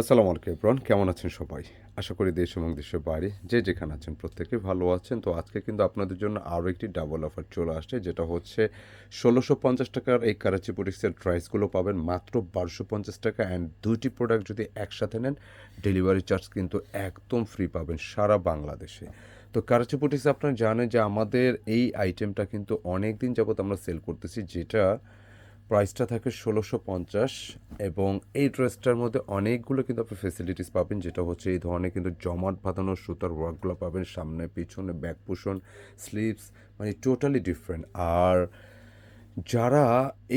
আসসালামু আলাইকুম ইব্রান কেমন আছেন সবাই? আশা করি দেশ এবং দেশের বাইরে যে যেখানে আছেন প্রত্যেকে ভালো আছেন। তো আজকে কিন্তু আপনাদের জন্য আরও একটি ডাবল অফার চলে আসছে, যেটা হচ্ছে ষোলোশো পঞ্চাশ টাকার এই কারাচি বুটিক্সের প্রাইসগুলো পাবেন মাত্র বারোশো পঞ্চাশ টাকা। অ্যান্ড দুইটি প্রোডাক্ট যদি একসাথে নেন ডেলিভারি চার্জ কিন্তু একদম ফ্রি পাবেন সারা বাংলাদেশে। তো কারাচি বুটিক্স আপনারা জানেন যে আমাদের এই আইটেমটা কিন্তু অনেক দিন যাবত আমরা সেল করতেছি, যেটা প্রাইসটা থাকে ষোলোশো পঞ্চাশ এবং এই ড্রেসটার মধ্যে অনেকগুলো কিন্তু আপনি ফেসিলিটিস পাবেন, যেটা হচ্ছে এই ধরনের কিন্তু জমাট বাঁধানো সুতার ওয়ার্কগুলো পাবেন, সামনে, পিছনে ব্যাক পোষণ স্লিভস মানে টোটালি ডিফারেন্ট আর যারা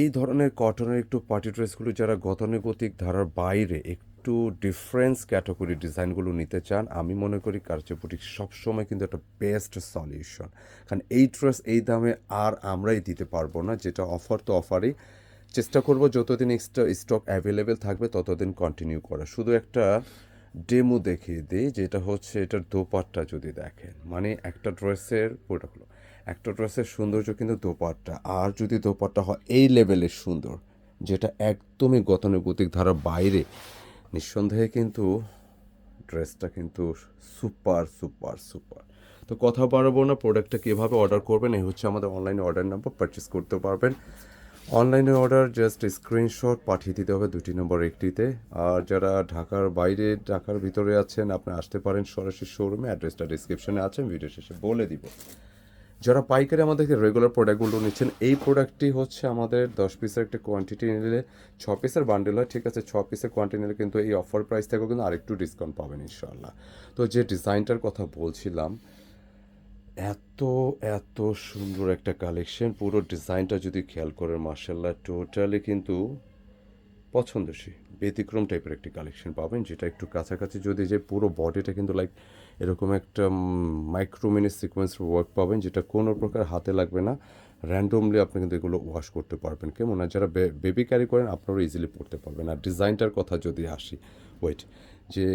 এই ধরনের কটনের একটু পার্টি ড্রেসগুলো যারা গতানুগতিক ধারার বাইরে একটু ডিফারেন্স ক্যাটাগরি ডিজাইনগুলো নিতে চান, আমি মনে করি কারচে বুটিক সবসময় কিন্তু একটা বেস্ট সলিউশন কারণ এই ড্রেস এই দামে আর আমরাই দিতে পারব না, যেটা অফার তো অফারই চেষ্টা করব যতদিন এক্সট্রা স্টক অ্যাভেলেবেল থাকবে, ততদিন কন্টিনিউ করা। শুধু একটা ডেমো দেখিয়ে দিই, যেটা হচ্ছে এটার দোপাট্টা যদি দেখেন। মানে একটা ড্রেসের ওটা হলো একটা ড্রেসের সৌন্দর্য কিন্তু দোপাট্টা। আর যদি দোপাট্টা হয়, এই লেভেলের সুন্দর, যেটা একদমই গতানুগতিক ধারার বাইরে। নিঃসন্দেহে কিন্তু ড্রেসটা কিন্তু সুপার সুপার সুপার তো কথা বাড়াবো না প্রোডাক্টটা কীভাবে অর্ডার করবেন, এই হচ্ছে আমাদের অনলাইনে অর্ডার নাম্বার পারচেস করতে পারবেন। অনলাইনে অর্ডার জাস্ট স্ক্রিনশট পাঠিয়ে দিতে হবে দুটি নম্বর একটিতে। আর যারা ঢাকার বাইরে, ঢাকার ভিতরে আছেন, আপনি আসতে পারেন সরাসরি শোরুমে অ্যাড্রেসটা ডিসক্রিপশনে আছে ভিডিও শেষে বলে দিব। যারা পাইকারি আমাদেরকে রেগুলার প্রোডাক্টগুলো নিচ্ছেন, এই প্রোডাক্টটি হচ্ছে আমাদের দশ পিসের একটা কোয়ান্টিটি নিলে, ছ পিসের বান্ডেল হয়, ঠিক আছে, ছ পিসের কোয়ান্টিটি নিলে কিন্তু এই অফার প্রাইস থেকেও কিন্তু আরেকটু ডিসকাউন্ট পাবেন ইনশাল্লাহ তো যে ডিজাইনটার কথা বলছিলাম এত এত সুন্দর একটা কালেকশন পুরো ডিজাইনটা যদি খেয়াল করেন মার্শাল্লাহ টোটালি কিন্তু পছন্দসী ব্যতিক্রম টাইপের একটি কালেকশন পাবেন, যেটা একটু কাছাকাছি যদি যে পুরো বডিটা কিন্তু লাইক এরকম একটা মাইক্রোমিনি সিকোয়েন্স ওয়ার্ক পাবেন, যেটা কোনো প্রকার হাতে লাগবে না। র্যান্ডমলি আপনি কিন্তু এগুলো ওয়াশ করতে পারবেন। কেমন আর যারা বেবি ক্যারি করেন, আপনারাও ইজিলি পড়তে পারবেন। আর ডিজাইনটার কথা যদি আসি ওয়েট যে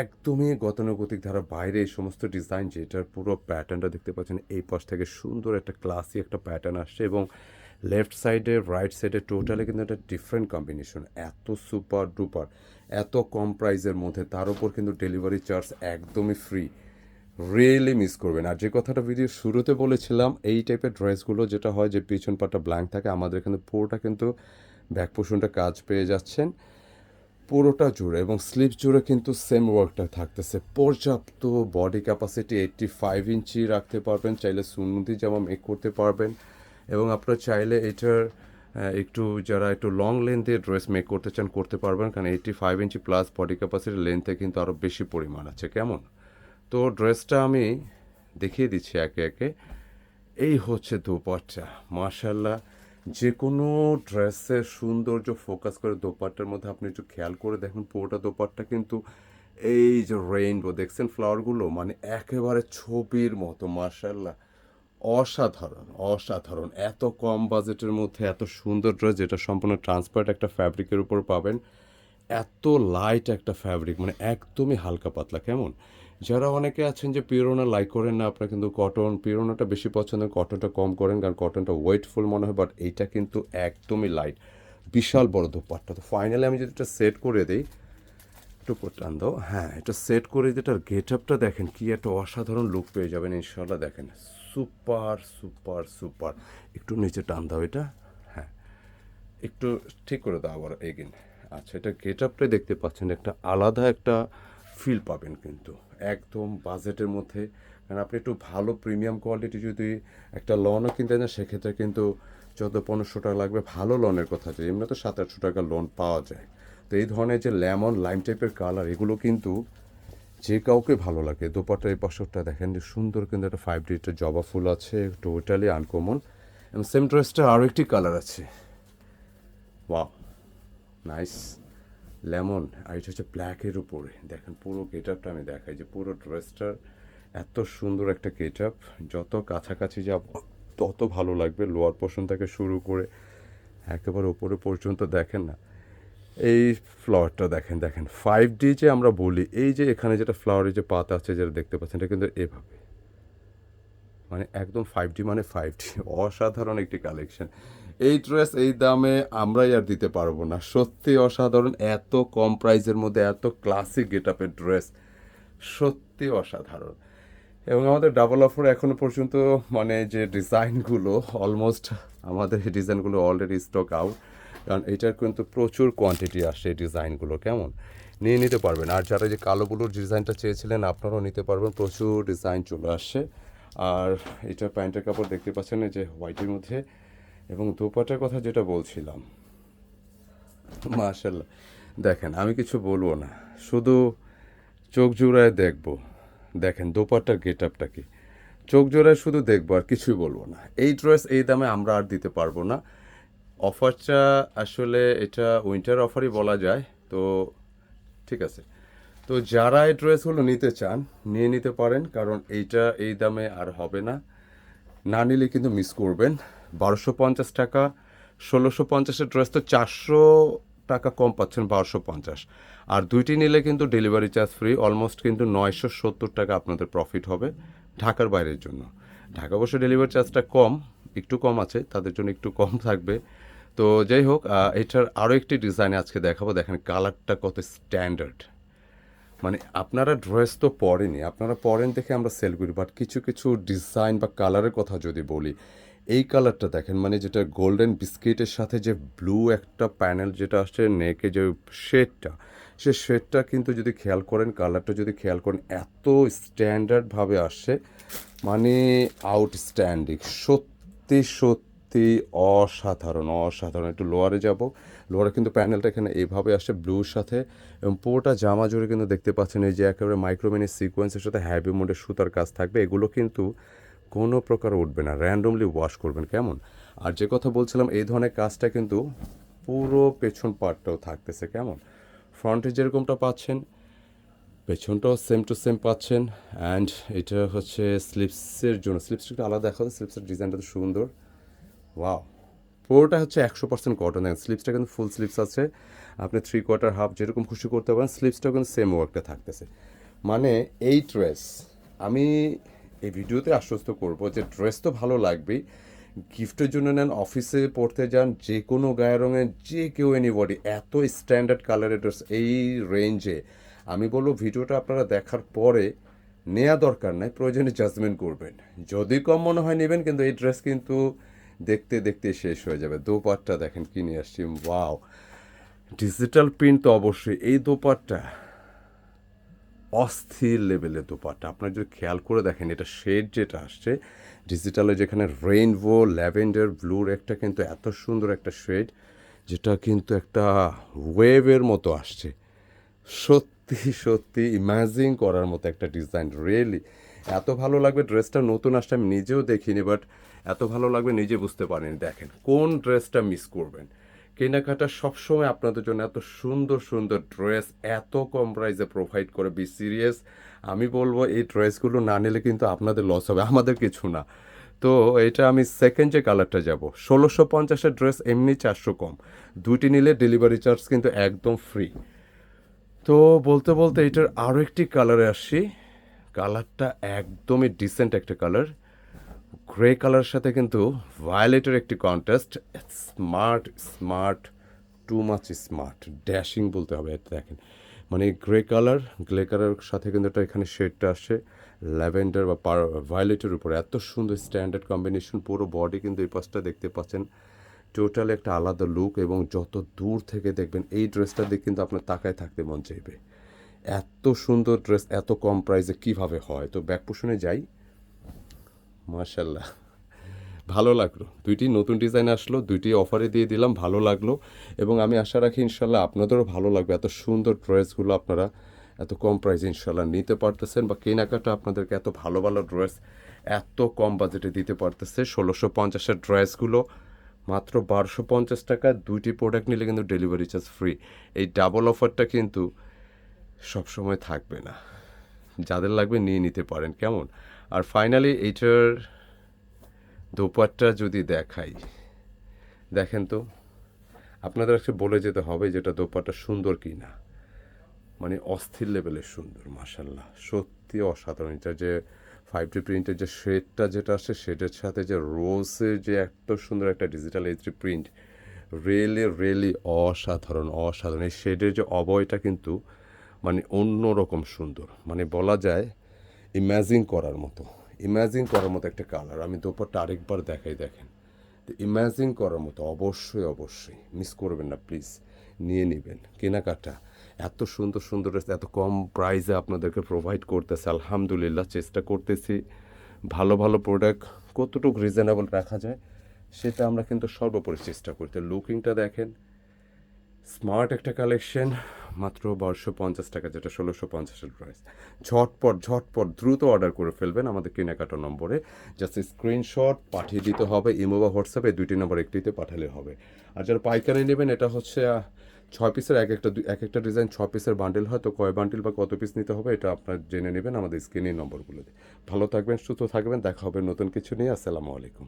একদমই গতানুগতিক ধারা বাইরে এই সমস্ত ডিজাইন যেটার পুরো প্যাটার্নটা দেখতে পাচ্ছেন, এই পাশ থেকে সুন্দর একটা ক্লাসি একটা প্যাটার্ন আসছে এবং লেফট সাইডে রাইট সাইডে টোটালি কিন্তু একটা ডিফারেন্ট কম্বিনেশন এত সুপার ডুপার এত কম প্রাইসের মধ্যে, তার উপর কিন্তু ডেলিভারি চার্জ একদমই ফ্রি রিয়েলি মিস করবেন। আর যে কথাটা ভিডিও শুরুতে বলেছিলাম, এই টাইপের ড্রেসগুলো যেটা হয় যে পিছন পাটটা ব্ল্যাঙ্ক থাকে, আমাদের এখানে পুরোটা কিন্তু ব্যাক পোষণটা কাজ পেয়ে যাচ্ছেন। পুরোটা জুড়ে এবং স্লিপ জুড়ে কিন্তু সেম ওয়ার্কটা থাকতেছে। পর্যাপ্ত body capacity eighty five inch রাখতে পারবেন, চাইলে সুন্নতি জামা মেক করতে পারবেন এবং আপনারা চাইলে এটার একটু যারা একটু লং লেন্থে ড্রেস মেক করতে চান করতে পারবেন, কারণ eighty five inch plus body capacity লেন্থে কিন্তু আরও বেশি পরিমাণ আছে। কেমন? তো ড্রেসটা আমি দেখিয়ে দিচ্ছি একে একে। এই হচ্ছে দোপাট্টা। মার্শাল্লাহ যে কোনো ড্রেসের সৌন্দর্য ফোকাস করে দোপাট্টার মধ্যে আপনি একটু খেয়াল করে দেখুন পুরোটা দোপাট্টা কিন্তু এই যে রেইনবো দেখছেন ফ্লাওয়ারগুলো মানে একেবারে ছবির মতো মার্শাল্লাহ অসাধারণ অসাধারণ। এত কম বাজেটের মধ্যে এত সুন্দর ড্রেস যেটা সম্পূর্ণ ট্রান্সপারেন্ট একটা ফ্যাব্রিকের উপর পাবেন। এত লাইট একটা ফ্যাব্রিক মানে একদমই হালকা পাতলা, কেমন? যারা অনেকে আছেন যে পিরোনা লাইক করেন না, আপনারা কিন্তু কটন পিরোনাটা বেশি পছন্দ কটনটা কম করেন, কারণ কটনটা ওয়েটফুল মনে হয় বাট এইটা কিন্তু একদমই লাইট বিশাল বড় দোপাট্টা। তো ফাইনালি আমি যদি এটা সেট করে দিই একটু টান দাও। হ্যাঁ এটা সেট করে এটার গেট আপটা দেখেন, কি একটা অসাধারণ লুক পেয়ে যাবেন ইনশাল্লাহ দেখেন। সুপার সুপার সুপার একটু নিচে টান দাও এটা। হ্যাঁ একটু ঠিক করে দাও আবার এগিন আচ্ছা এটা গেট আপটাই দেখতে পাচ্ছেন, একটা আলাদা একটা ফিল পাবেন কিন্তু। একদম বাজেটের মধ্যে। কারণ আপনি একটু ভালো প্রিমিয়াম কোয়ালিটি যদি একটা লনও কিনতে চান, সেক্ষেত্রে কিন্তু চোদ্দ, পনেরোশো টাকা লাগবে ভালো লনের কথা আছে এমনি তো সাত আটশো টাকা লোন পাওয়া যায়। তো এই ধরনের যে লেমন লাইম টাইপের কালার এগুলো কিন্তু যে কাউকে ভালো লাগে। দোপাট্টার এই পাশরটা দেখেন যে সুন্দর কিন্তু একটা ফাইভ ডি জবা ফুল আছে টোটালি আনকমন এবং সেম ড্রেসটা আরও একটি কালার আছে। ওয়াও নাইস লেমন আর এটা হচ্ছে ব্ল্যাকের উপরে। দেখেন পুরো গেট আপটা আমি দেখাই যে পুরো ড্রেসটার এত সুন্দর একটা গেট আপ যত কাছাকাছি যাব, তত ভালো লাগবে লোয়ার পোর্শন থেকে শুরু করে একেবারে ওপরে পর্যন্ত দেখেন না। এই ফ্লাওয়ারটা দেখেন দেখেন ফাইভ ডি যে আমরা বলি, এই যে এখানে যেটা ফ্লাওয়ারের যে পাতা আছে যেটা দেখতে পাচ্ছেন, এটা কিন্তু এভাবে। মানে একদম ফাইভ ডি মানে ফাইভ ডি অসাধারণ একটি কালেকশন এই ড্রেস, এই দামে আমরাই আর দিতে পারব না। সত্যি অসাধারণ, এত কম প্রাইসের মধ্যে, এত ক্লাসিক গেট আপের ড্রেস। সত্যি অসাধারণ। এবং আমাদের ডাবল অফার এখনও পর্যন্ত মানে যে ডিজাইনগুলো অলমোস্ট আমাদের এই ডিজাইনগুলো অলরেডি স্টক আউট কারণ এটার কিন্তু প্রচুর কোয়ান্টিটি আসে এই ডিজাইনগুলো, কেমন? নিয়ে নিতে পারবেন। আর যারা যে কালো ব্লুর ডিজাইনটা চেয়েছিলেন, আপনারাও নিতে পারবেন। প্রচুর ডিজাইন চলে আসছে আর এটা প্যান্টের কাপড় দেখতে পাচ্ছেন যে হোয়াইটের মধ্যে। এবং দোপাটার কথা যেটা বলছিলাম মাশাল্লাহ দেখেন, আমি কিছু বলব না। শুধু চোখ জোড়ায় দেখব। দেখেন, দোপাট্টার গেট আপটা কি? চোখ জোড়ায় শুধু দেখব আর কিছুই বলব না। এই ড্রেস এই দামে আমরা আর দিতে পারব না। অফারটা আসলে এটা উইন্টার অফারই বলা যায়। তো ঠিক আছে। তো যারা এই ড্রেসগুলো নিতে চান, নিয়ে নিতে পারেন। কারণ এইটা এই দামে আর হবে না। না নিলে কিন্তু মিস করবেন। বারোশো পঞ্চাশ টাকা, ষোলোশো পঞ্চাশের ড্রেস তো চারশো টাকা কম পাচ্ছেন বারোশো পঞ্চাশ। আর দুইটি নিলে কিন্তু ডেলিভারি চার্জ ফ্রি অলমোস্ট কিন্তু নয়শো সত্তর টাকা আপনাদের প্রফিট হবে ঢাকার বাইরের জন্য। ঢাকা অবশ্য ডেলিভারি চার্জটা কম, একটু কম আছে, তাদের জন্য একটু কম থাকবে। তো যাই হোক এটার আরও একটি ডিজাইন আজকে দেখাবো, দেখেন কালারটা কত স্ট্যান্ডার্ড মানে আপনারা ড্রেস তো পরেনি আপনারা পরেন দেখে আমরা সেল করি বাট কিছু কিছু ডিজাইন বা কালারের কথা যদি বলি এই কালারটা দেখেন মানে যেটা গোল্ডেন বিস্কিটের সাথে যে ব্লু একটা প্যানেল যেটা আসছে নেকে যে শেডটা সে শেডটা কিন্তু যদি খেয়াল করেন কালারটা যদি খেয়াল করেন, এত স্ট্যান্ডার্ডভাবে আসছে মানে আউটস্ট্যান্ডিং সত্যি সত্যি অসাধারণ অসাধারণ। একটু লোয়ারে যাব লোয়ারে কিন্তু প্যানেলটা এখানে এইভাবে আসছে ব্লুর সাথে, এবং পুরোটা জামা জুড়ে কিন্তু দেখতে পাচ্ছেন এই যে একেবারে মাইক্রোমিনি সিকোয়েন্সের সাথে হ্যাভি মোডের সুতার কাজ থাকবে, এগুলো কিন্তু কোনো প্রকার উঠবে না র্যান্ডমলি ওয়াশ করবেন, কেমন? আর যে কথা বলছিলাম, এই ধরনের কাজটা কিন্তু পুরো পেছন পার্টটাও থাকতেছে, কেমন? ফ্রন্টে যেরকমটা পাচ্ছেন, পেছনটাও সেম টু সেম পাচ্ছেন অ্যান্ড এটা হচ্ছে স্লিপসের জন্য। স্লিপসটা একটু আলাদা দেখা স্লিপসের ডিজাইনটা তো সুন্দর। ওয়াও পুরোটা হচ্ছে একশো পার্সেন্ট কটন দেখেন স্লিপসটা কিন্তু ফুল স্লিপস আছে। আপনি থ্রি কোয়ার্টার হাফ যেরকম খুশি করতে পারেন স্লিপসটাও কিন্তু সেম ওয়ার্কটা থাকতেছে। মানে এই ড্রেস আমি এই ভিডিওতে আশ্বস্ত করব যে ড্রেস তো ভালো লাগবেই। গিফটের জন্য নেন, অফিসে পড়তে যান, যে কোনো গায়ের রঙের যে কেউ এনিবডি এত স্ট্যান্ডার্ড কালারের ড্রেস এই রেঞ্জে আমি বলব ভিডিওটা আপনারা দেখার পরে নেওয়া দরকার নাই, প্রয়োজনে জাজমেন্ট করবেন। যদি কম মনে হয় নেবেন, কিন্তু এই ড্রেস কিন্তু দেখতে দেখতে শেষ হয়ে যাবে। দোপাট্টা দেখেন, কিনে আসছি ওয়াও ডিজিটাল প্রিন্ট তো অবশ্যই। এই দোপাট্টা অস্থির লেভেলের দোপাট্টা। আপনার যদি খেয়াল করে দেখেন, এটা শেড যেটা আসছে ডিজিটালে যেখানে রেইনবো ল্যাভেন্ডার ব্লুর একটা কিন্তু এত সুন্দর একটা শেড যেটা কিন্তু একটা ওয়েভের মতো আসছে। সত্যি সত্যি ইমাজিন করার মতো একটা ডিজাইন রিয়েলি এত ভালো লাগবে ড্রেসটা নতুন আসছে, আমি নিজেও দেখিনি বাট এত ভালো লাগবে, নিজে বুঝতে পারিনি। দেখেন, কোন ড্রেসটা মিস করবেন? কেনাকাটা সবসময় আপনাদের জন্য এত সুন্দর সুন্দর ড্রেস এত কম প্রাইসে প্রোভাইড করে বি সিরিয়াস আমি বলব, এই ড্রেসগুলো না নিলে কিন্তু আপনাদের লস হবে, আমাদের কিছু না। তো এটা আমি সেকেন্ড যে কালারটা যাব, ষোলোশো পঞ্চাশের ড্রেস এমনি চারশো কম। দুইটি নিলে ডেলিভারি চার্জ কিন্তু একদম ফ্রি তো বলতে বলতে এটার আরও একটি কালারে আসছি কালারটা একদমই ডিসেন্ট একটা কালার গ্রে কালারের সাথে কিন্তু ভায়োলেটের একটি contest smart smart too much smart dashing বলতে হবে এটা দেখেন। মানে গ্রে কালার গ্রে কালারের সাথে কিন্তু এটা এখানে শেডটা আসছে ল্যাভেন্ডার বা পার ভায়োলেটের উপরে। এত সুন্দর স্ট্যান্ডার্ড কম্বিনেশন পুরো বডি কিন্তু এই পাশটা দেখতে পাচ্ছেন। টোটালি একটা আলাদা লুক এবং যত দূর থেকে দেখবেন, এই ড্রেসটা দিয়ে কিন্তু আপনার তাকায় থাকতে মন চাইবে। এত সুন্দর ড্রেস এত কম প্রাইসে কীভাবে হয়? তো ব্যাক পোষণে যাই। মাশাল্লাহ ভালো লাগল। দুইটি নতুন ডিজাইন আসলো, দুইটি অফারে দিয়ে দিলাম, ভালো লাগল। এবং আমি আশা রাখি ইনশাল্লাহ আপনাদেরও ভালো লাগবে। এত সুন্দর ড্রেসগুলো আপনারা এত কম প্রাইসে ইনশাল্লাহ নিতে পারতেছেন বা কেনাকাটা আপনাদেরকে এত ভালো ভালো ড্রেস এত কম বাজেটে দিতে পারতেছে। ষোলোশো পঞ্চাশের ড্রেসগুলো মাত্র বারোশো পঞ্চাশ টাকা। দুইটি প্রোডাক্ট নিলে কিন্তু ডেলিভারি চার্জ ফ্রি এই ডাবল অফারটা কিন্তু সবসময় থাকবে না। যাদের লাগবে নিয়ে নিতে পারেন, কেমন? আর ফাইনালি এইটার দোপাট্টা যদি দেখাই, দেখেন তো, আপনাদের আজকে বলে যেতে হবে যেটা দোপাট্টা সুন্দর কি না। মানে অস্থির লেভেলের সুন্দর মাসাল্লাহ সত্যি অসাধারণ। এটা যে ফাইভ ডি প্রিন্টের যে শেডটা যেটা আসে শেডের সাথে যে রোজের যে এত সুন্দর একটা digital H print really really অসাধারণ অসাধারণ। এই শেডের যে অবয়টা কিন্তু মানে অন্যরকম সুন্দর। মানে বলা যায় ইম্যাজিন করার মতো। ইম্যাজিন করার মতো একটা কালার আমি দুপুরটা আরেকবার দেখাই, দেখেন। তো ইম্যাজিন করার মতো, অবশ্যই অবশ্যই। মিস করবেন না প্লিজ নিয়ে নেবেন। কেনাকাটা এত সুন্দর সুন্দর, এত কম প্রাইসে আপনাদেরকে প্রোভাইড করতেছে। আলহামদুলিল্লাহ, চেষ্টা করতেছি। ভালো ভালো প্রোডাক্ট কতটুকু রিজনেবল রাখা যায়, সেটা আমরা কিন্তু সর্বোপরি চেষ্টা করতে লুকিংটা দেখেন। স্মার্ট একটা কালেকশন মাত্র বারোশো পঞ্চাশ টাকা, যেটা ষোলোশো পঞ্চাশের প্রাইস ঝটপট ঝটপট, দ্রুত অর্ডার করে ফেলবেন আমাদের কেনাকাটা নম্বরে। জাস্ট স্ক্রিনশট পাঠিয়ে দিতে হবে ইমো বা হোয়াটসঅ্যাপে দুইটি নম্বর একটিতে পাঠালে হবে। আর যারা পাইকারি নেবেন, এটা হচ্ছে ছয় পিসের এক একটা এক একটা ডিজাইন ছ পিসের বান্ডেল হয়, তো কয় বান্ডেল বা কত পিস নিতে হবে, এটা আপনার জেনে নেবেন আমাদের স্ক্রিনের নম্বরগুলোতে। ভালো থাকবেন, সুস্থ থাকবেন, দেখা হবে নতুন কিছু নিয়ে। আসসালামু আলাইকুম।